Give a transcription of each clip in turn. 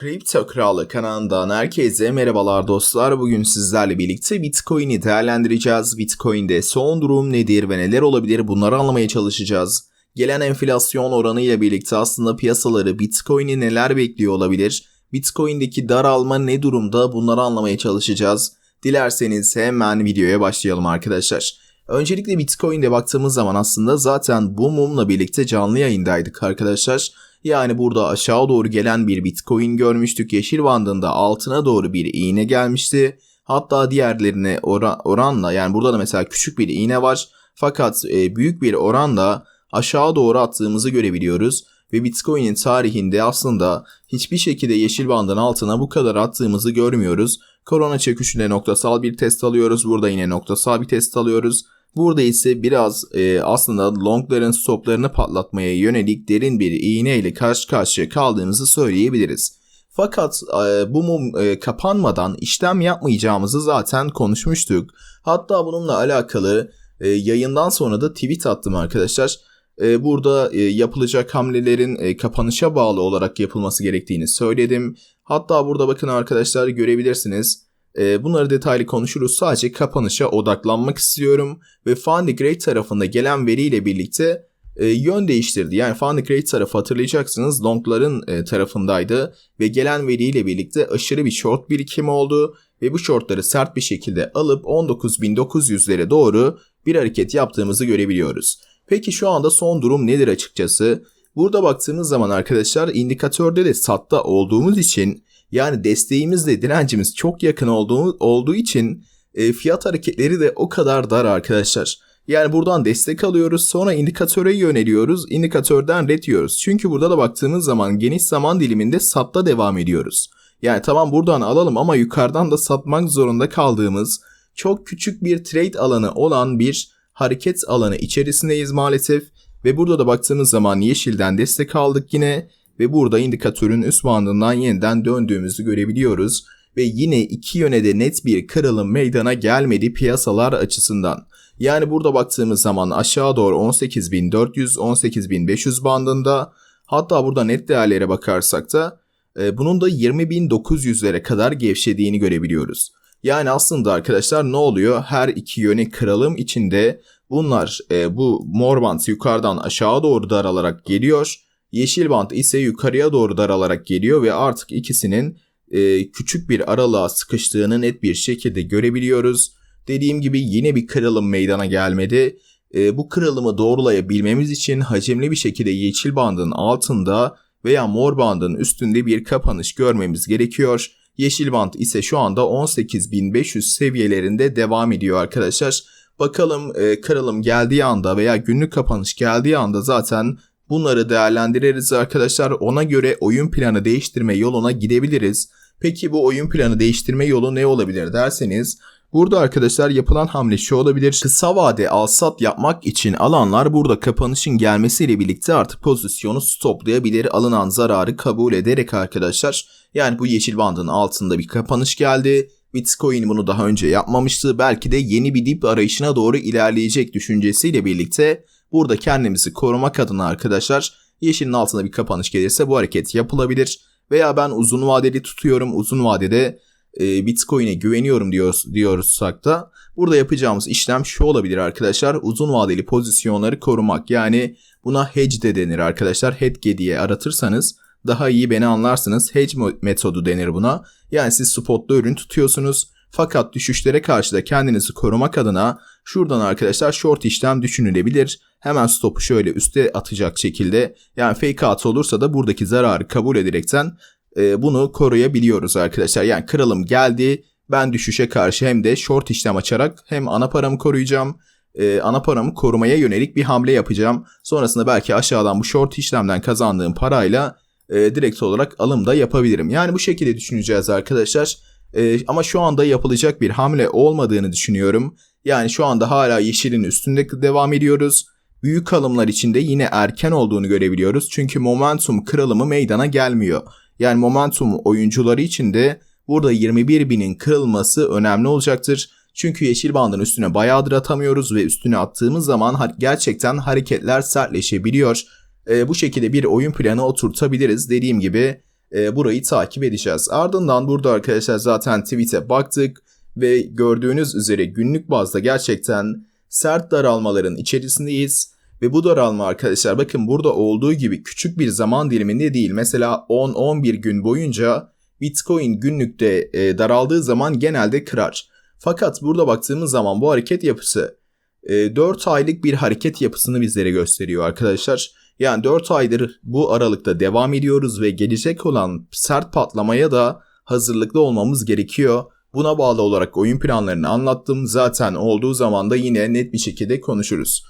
Kripto Kralı kanalından herkese merhabalar dostlar. Bugün sizlerle birlikte Bitcoin'i değerlendireceğiz. Bitcoin'de son durum nedir ve neler olabilir bunları anlamaya çalışacağız. Gelen enflasyon oranı ile birlikte aslında piyasaları Bitcoin'i neler bekliyor olabilir? Bitcoin'deki daralma ne durumda bunları anlamaya çalışacağız. Dilerseniz hemen videoya başlayalım arkadaşlar. Öncelikle Bitcoin'de baktığımız zaman aslında zaten bu mumla birlikte canlı yayındaydık arkadaşlar. Yani burada aşağı doğru gelen bir Bitcoin görmüştük. Yeşil bandında altına doğru bir iğne gelmişti. Hatta diğerlerine oran, oranla yani burada da mesela küçük bir iğne var. Fakat e, büyük bir oranla aşağı doğru attığımızı görebiliyoruz. Ve Bitcoin'in tarihinde aslında hiçbir şekilde yeşil bandın altına bu kadar attığımızı görmüyoruz. Korona çöküşünde noktasal bir test alıyoruz. Burada yine noktasal bir test alıyoruz. Burada ise biraz e, aslında longların stoplarını patlatmaya yönelik derin bir iğne ile karşı karşıya kaldığımızı söyleyebiliriz. Fakat e, bu mum e, kapanmadan işlem yapmayacağımızı zaten konuşmuştuk. Hatta bununla alakalı e, yayından sonra da tweet attım arkadaşlar. E, burada e, yapılacak hamlelerin e, kapanışa bağlı olarak yapılması gerektiğini söyledim. Hatta burada bakın arkadaşlar görebilirsiniz. E, bunları detaylı konuşuruz. Sadece kapanışa odaklanmak istiyorum. Ve Fundigrade tarafında gelen veriyle birlikte e, yön değiştirdi. Yani Fundigrade tarafı hatırlayacaksınız longların e, tarafındaydı. Ve gelen veriyle birlikte aşırı bir short birikimi oldu. Ve bu shortları sert bir şekilde alıp 19.900'lere doğru bir hareket yaptığımızı görebiliyoruz. Peki şu anda son durum nedir açıkçası? Burada baktığımız zaman arkadaşlar indikatörde de satta olduğumuz için yani desteğimizle direncimiz çok yakın olduğu, olduğu için e, fiyat hareketleri de o kadar dar arkadaşlar. Yani buradan destek alıyoruz sonra indikatöre yöneliyoruz indikatörden red yiyoruz. Çünkü burada da baktığımız zaman geniş zaman diliminde satta devam ediyoruz. Yani tamam buradan alalım ama yukarıdan da satmak zorunda kaldığımız çok küçük bir trade alanı olan bir hareket alanı içerisindeyiz maalesef. Ve burada da baktığımız zaman yeşilden destek aldık yine ve burada indikatörün üst bandından yeniden döndüğümüzü görebiliyoruz ve yine iki yöne de net bir kırılım meydana gelmedi piyasalar açısından. Yani burada baktığımız zaman aşağı doğru 18.400-18.500 bandında hatta burada net değerlere bakarsak da e, bunun da 20.900'lere kadar gevşediğini görebiliyoruz. Yani aslında arkadaşlar ne oluyor? Her iki yöne kırılım içinde bunlar e, bu mor band yukarıdan aşağı doğru daralarak geliyor Yeşil bant ise yukarıya doğru daralarak geliyor ve artık ikisinin e, küçük bir aralığa sıkıştığını net bir şekilde görebiliyoruz. Dediğim gibi yine bir kırılım meydana gelmedi. E, bu kırılımı doğrulayabilmemiz için hacimli bir şekilde yeşil bandın altında veya mor bandın üstünde bir kapanış görmemiz gerekiyor. Yeşil band ise şu anda 18.500 seviyelerinde devam ediyor arkadaşlar. Bakalım e, kırılım geldiği anda veya günlük kapanış geldiği anda zaten Bunları değerlendiririz arkadaşlar. Ona göre oyun planı değiştirme yoluna gidebiliriz. Peki bu oyun planı değiştirme yolu ne olabilir derseniz Burada arkadaşlar yapılan hamle şu olabilir. Kısa vade al-sat yapmak için alanlar burada kapanışın gelmesiyle birlikte artık pozisyonu stoplayabilir. Alınan zararı kabul ederek arkadaşlar. Yani bu yeşil bandın altında bir kapanış geldi. Bitcoin bunu daha önce yapmamıştı. Belki de yeni bir dip arayışına doğru ilerleyecek düşüncesiyle birlikte Burada kendimizi korumak adına arkadaşlar yeşilin altına bir kapanış gelirse bu hareket yapılabilir. Veya ben uzun vadeli tutuyorum. Uzun vadede e, Bitcoin'e güveniyorum diyoruz, diyorsak da burada yapacağımız işlem şu olabilir arkadaşlar. Uzun vadeli pozisyonları korumak. Yani buna hedge de denir arkadaşlar. Hedge diye aratırsanız daha iyi beni anlarsınız. Hedge metodu denir buna. Yani siz spotlu ürün tutuyorsunuz. Fakat düşüşlere karşı da kendinizi korumak adına şuradan arkadaşlar short işlem düşünülebilir. Hemen stopu şöyle üste atacak şekilde yani fake out olursa da buradaki zararı kabul ederekten e, bunu koruyabiliyoruz arkadaşlar. Yani kırılım geldi ben düşüşe karşı hem de short işlem açarak hem ana paramı koruyacağım e, ana paramı korumaya yönelik bir hamle yapacağım. Sonrasında belki aşağıdan bu short işlemden kazandığım parayla e, direkt olarak alım da yapabilirim. Yani bu şekilde düşüneceğiz arkadaşlar. E, ama şu anda yapılacak bir hamle olmadığını düşünüyorum. Yani şu anda hala yeşilin üstünde devam ediyoruz. Büyük alımlar içinde yine erken olduğunu görebiliyoruz. Çünkü momentum kırılımı meydana gelmiyor. Yani momentum oyuncuları için de burada 21 binin kırılması önemli olacaktır. Çünkü yeşil bandın üstüne bayağıdır atamıyoruz ve üstüne attığımız zaman gerçekten hareketler sertleşebiliyor. E, bu şekilde bir oyun planı oturtabiliriz. Dediğim gibi e, burayı takip edeceğiz. Ardından burada arkadaşlar zaten tweet'e baktık ve gördüğünüz üzere günlük bazda gerçekten sert daralmaların içerisindeyiz. Ve bu daralma arkadaşlar bakın burada olduğu gibi küçük bir zaman diliminde değil. Mesela 10-11 gün boyunca Bitcoin günlükte e, daraldığı zaman genelde kırar. Fakat burada baktığımız zaman bu hareket yapısı e, 4 aylık bir hareket yapısını bizlere gösteriyor arkadaşlar. Yani 4 aydır bu aralıkta devam ediyoruz ve gelecek olan sert patlamaya da hazırlıklı olmamız gerekiyor. Buna bağlı olarak oyun planlarını anlattım. Zaten olduğu zaman da yine net bir şekilde konuşuruz.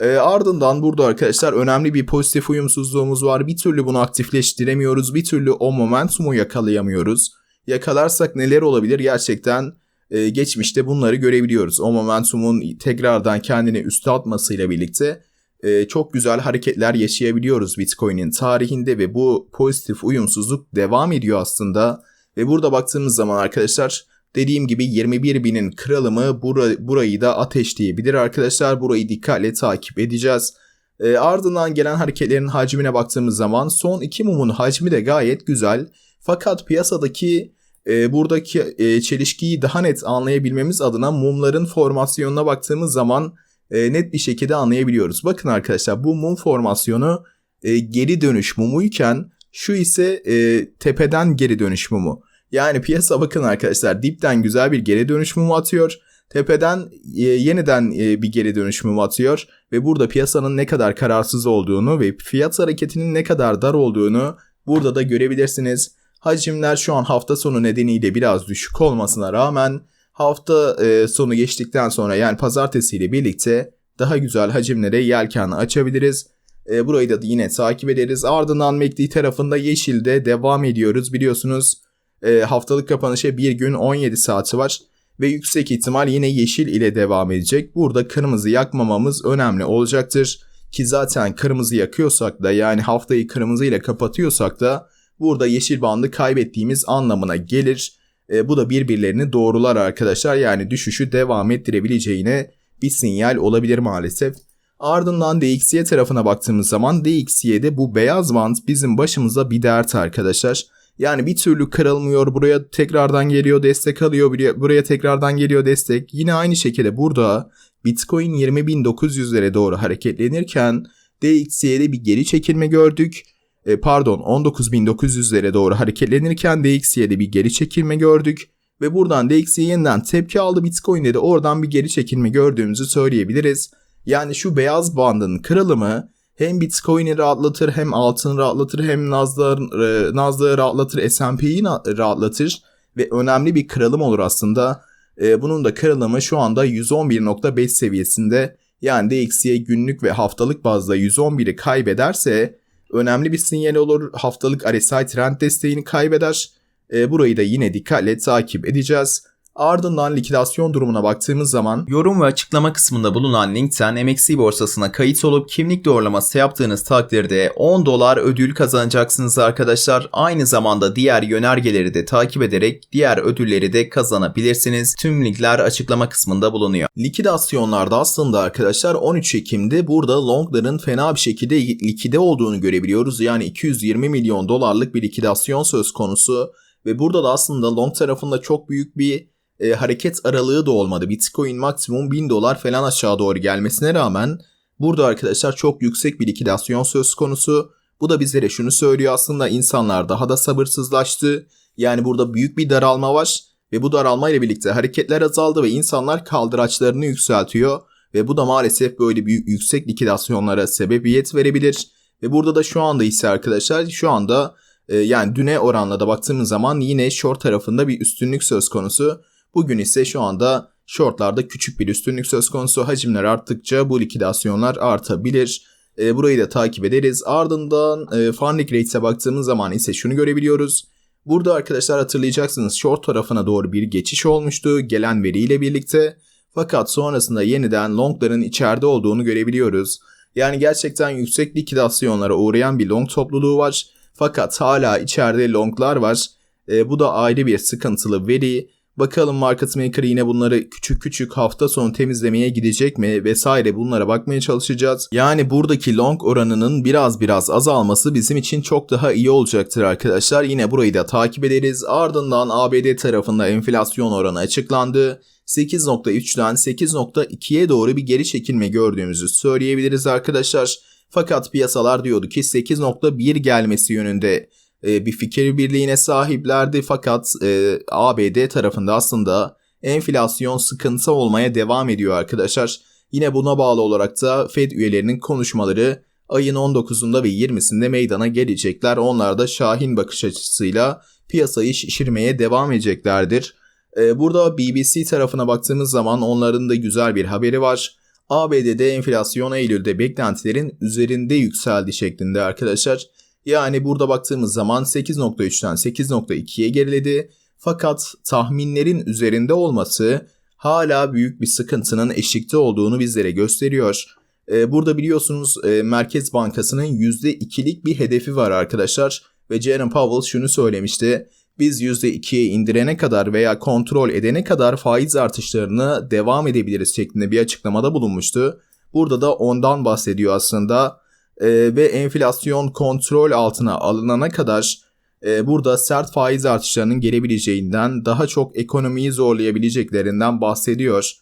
E, ardından burada arkadaşlar önemli bir pozitif uyumsuzluğumuz var. Bir türlü bunu aktifleştiremiyoruz. Bir türlü o momentumu yakalayamıyoruz. Yakalarsak neler olabilir gerçekten e, geçmişte bunları görebiliyoruz. O momentumun tekrardan kendini üste atmasıyla birlikte e, çok güzel hareketler yaşayabiliyoruz Bitcoin'in tarihinde ve bu pozitif uyumsuzluk devam ediyor aslında. Ve burada baktığımız zaman arkadaşlar dediğim gibi 21 binin kralımı bura, burayı da ateşleyebilir arkadaşlar. Burayı dikkatle takip edeceğiz. E, ardından gelen hareketlerin hacmine baktığımız zaman son iki mumun hacmi de gayet güzel. Fakat piyasadaki e, buradaki e, çelişkiyi daha net anlayabilmemiz adına mumların formasyonuna baktığımız zaman e, net bir şekilde anlayabiliyoruz. Bakın arkadaşlar bu mum formasyonu e, geri dönüş mumuyken şu ise e, tepeden geri dönüş mumu. Yani piyasa bakın arkadaşlar dipten güzel bir geri dönüş mumu atıyor. Tepeden e, yeniden e, bir geri dönüş mumu atıyor. Ve burada piyasanın ne kadar kararsız olduğunu ve fiyat hareketinin ne kadar dar olduğunu burada da görebilirsiniz. Hacimler şu an hafta sonu nedeniyle biraz düşük olmasına rağmen hafta e, sonu geçtikten sonra yani pazartesi ile birlikte daha güzel hacimlere yelken açabiliriz. E, burayı da yine takip ederiz. Ardından MACD tarafında yeşilde devam ediyoruz. Biliyorsunuz e, haftalık kapanışa bir gün 17 saati var ve yüksek ihtimal yine yeşil ile devam edecek. Burada kırmızı yakmamamız önemli olacaktır. Ki zaten kırmızı yakıyorsak da yani haftayı kırmızı ile kapatıyorsak da burada yeşil bandı kaybettiğimiz anlamına gelir. E, bu da birbirlerini doğrular arkadaşlar. Yani düşüşü devam ettirebileceğine bir sinyal olabilir maalesef. Ardından DXY tarafına baktığımız zaman DXY'de bu beyaz band bizim başımıza bir dert arkadaşlar. Yani bir türlü kırılmıyor. Buraya tekrardan geliyor destek alıyor. Buraya, buraya tekrardan geliyor destek. Yine aynı şekilde burada Bitcoin 20.900'lere doğru hareketlenirken DXY'de bir geri çekilme gördük. E, pardon 19.900'lere doğru hareketlenirken DXY'de bir geri çekilme gördük. Ve buradan DXY yeniden tepki aldı Bitcoin'de de oradan bir geri çekilme gördüğümüzü söyleyebiliriz. Yani şu beyaz bandın kırılımı hem Bitcoin'i rahatlatır hem altını rahatlatır hem Nasdaq'ı e, Nasdaq rahatlatır S&P'yi rahatlatır ve önemli bir kırılım olur aslında. E, bunun da kırılımı şu anda 111.5 seviyesinde yani DXY günlük ve haftalık bazda 111'i kaybederse önemli bir sinyal olur. Haftalık RSI trend desteğini kaybeder. E, burayı da yine dikkatle takip edeceğiz. Ardından likidasyon durumuna baktığımız zaman yorum ve açıklama kısmında bulunan linkten MXC borsasına kayıt olup kimlik doğrulaması yaptığınız takdirde 10 dolar ödül kazanacaksınız arkadaşlar. Aynı zamanda diğer yönergeleri de takip ederek diğer ödülleri de kazanabilirsiniz. Tüm linkler açıklama kısmında bulunuyor. Likidasyonlarda aslında arkadaşlar 13 Ekim'de burada longların fena bir şekilde likide olduğunu görebiliyoruz. Yani 220 milyon dolarlık bir likidasyon söz konusu ve burada da aslında long tarafında çok büyük bir e, hareket aralığı da olmadı. Bitcoin maksimum 1000 dolar falan aşağı doğru gelmesine rağmen burada arkadaşlar çok yüksek bir likidasyon söz konusu. Bu da bizlere şunu söylüyor aslında insanlar daha da sabırsızlaştı. Yani burada büyük bir daralma var ve bu daralma ile birlikte hareketler azaldı ve insanlar kaldıraçlarını yükseltiyor ve bu da maalesef böyle büyük yüksek likidasyonlara sebebiyet verebilir. Ve burada da şu anda ise arkadaşlar şu anda e, yani düne oranla da baktığımız zaman yine short tarafında bir üstünlük söz konusu. Bugün ise şu anda shortlarda küçük bir üstünlük söz konusu. Hacimler arttıkça bu likidasyonlar artabilir. E, burayı da takip ederiz. Ardından e, Farnik Rates'e baktığımız zaman ise şunu görebiliyoruz. Burada arkadaşlar hatırlayacaksınız short tarafına doğru bir geçiş olmuştu gelen veriyle birlikte. Fakat sonrasında yeniden longların içeride olduğunu görebiliyoruz. Yani gerçekten yüksek likidasyonlara uğrayan bir long topluluğu var. Fakat hala içeride longlar var. E, bu da ayrı bir sıkıntılı veri. Bakalım market maker yine bunları küçük küçük hafta sonu temizlemeye gidecek mi vesaire bunlara bakmaya çalışacağız. Yani buradaki long oranının biraz biraz azalması bizim için çok daha iyi olacaktır arkadaşlar. Yine burayı da takip ederiz. Ardından ABD tarafında enflasyon oranı açıklandı. 8.3'ten 8.2'ye doğru bir geri çekilme gördüğümüzü söyleyebiliriz arkadaşlar. Fakat piyasalar diyordu ki 8.1 gelmesi yönünde e, bir fikir birliğine sahiplerdi. Fakat e, ABD tarafında aslında enflasyon sıkıntı olmaya devam ediyor arkadaşlar. Yine buna bağlı olarak da Fed üyelerinin konuşmaları ayın 19'unda ve 20'sinde meydana gelecekler. Onlar da şahin bakış açısıyla piyasayı şişirmeye devam edeceklerdir. Ee, Burada BBC tarafına baktığımız zaman onların da güzel bir haberi var. ABD'de enflasyon Eylül'de beklentilerin üzerinde yükseldi şeklinde arkadaşlar. Yani burada baktığımız zaman 8.3'ten 8.2'ye geriledi. Fakat tahminlerin üzerinde olması hala büyük bir sıkıntının eşikte olduğunu bizlere gösteriyor. Ee, Burada biliyorsunuz e, Merkez Bankası'nın %2'lik bir hedefi var arkadaşlar. Ve Jerome Powell şunu söylemişti. Biz %2'ye indirene kadar veya kontrol edene kadar faiz artışlarını devam edebiliriz şeklinde bir açıklamada bulunmuştu. Burada da ondan bahsediyor aslında. Ee, ve enflasyon kontrol altına alınana kadar e, burada sert faiz artışlarının gelebileceğinden daha çok ekonomiyi zorlayabileceklerinden bahsediyor.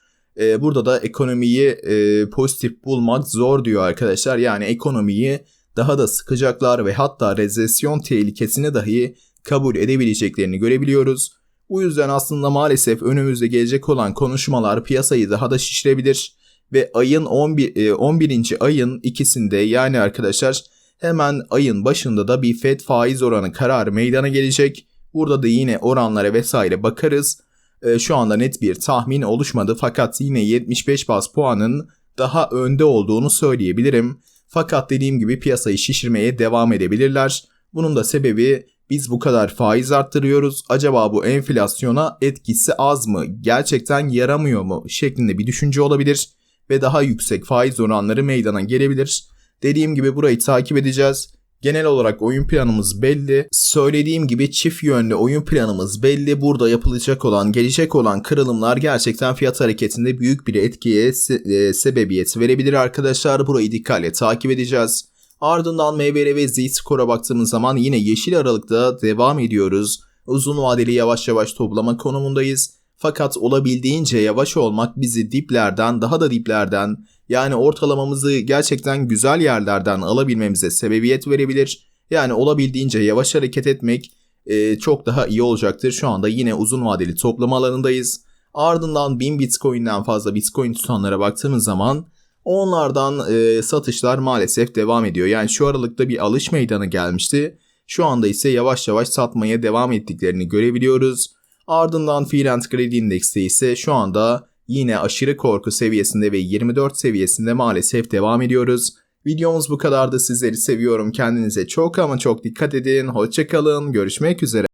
E, burada da ekonomiyi e, pozitif bulmak zor diyor arkadaşlar. Yani ekonomiyi daha da sıkacaklar ve hatta rezesyon tehlikesini dahi kabul edebileceklerini görebiliyoruz. Bu yüzden aslında maalesef önümüzde gelecek olan konuşmalar piyasayı daha da şişirebilir ve ayın 11, e, 11. ayın ikisinde yani arkadaşlar hemen ayın başında da bir FED faiz oranı kararı meydana gelecek. Burada da yine oranlara vesaire bakarız. E, Şu anda net bir tahmin oluşmadı fakat yine 75 bas puanın daha önde olduğunu söyleyebilirim. Fakat dediğim gibi piyasayı şişirmeye devam edebilirler. Bunun da sebebi biz bu kadar faiz arttırıyoruz. Acaba bu enflasyona etkisi az mı? Gerçekten yaramıyor mu? şeklinde bir düşünce olabilir ve daha yüksek faiz oranları meydana gelebilir. Dediğim gibi burayı takip edeceğiz. Genel olarak oyun planımız belli. Söylediğim gibi çift yönlü oyun planımız belli. Burada yapılacak olan, gelecek olan kırılımlar gerçekten fiyat hareketinde büyük bir etkiye se- e, sebebiyet verebilir arkadaşlar. Burayı dikkatle takip edeceğiz. Ardından MBR ve Z-Score'a baktığımız zaman yine yeşil aralıkta devam ediyoruz. Uzun vadeli yavaş yavaş toplama konumundayız. Fakat olabildiğince yavaş olmak bizi diplerden daha da diplerden yani ortalamamızı gerçekten güzel yerlerden alabilmemize sebebiyet verebilir. Yani olabildiğince yavaş hareket etmek e, çok daha iyi olacaktır. Şu anda yine uzun vadeli toplama alanındayız. Ardından 1000 Bitcoin'den fazla Bitcoin tutanlara baktığımız zaman onlardan e, satışlar maalesef devam ediyor. Yani şu aralıkta bir alış meydanı gelmişti. Şu anda ise yavaş yavaş satmaya devam ettiklerini görebiliyoruz. Ardından Fear and Greed Index'te ise şu anda yine aşırı korku seviyesinde ve 24 seviyesinde maalesef devam ediyoruz. Videomuz bu kadardı. Sizleri seviyorum. Kendinize çok ama çok dikkat edin. Hoşçakalın. Görüşmek üzere.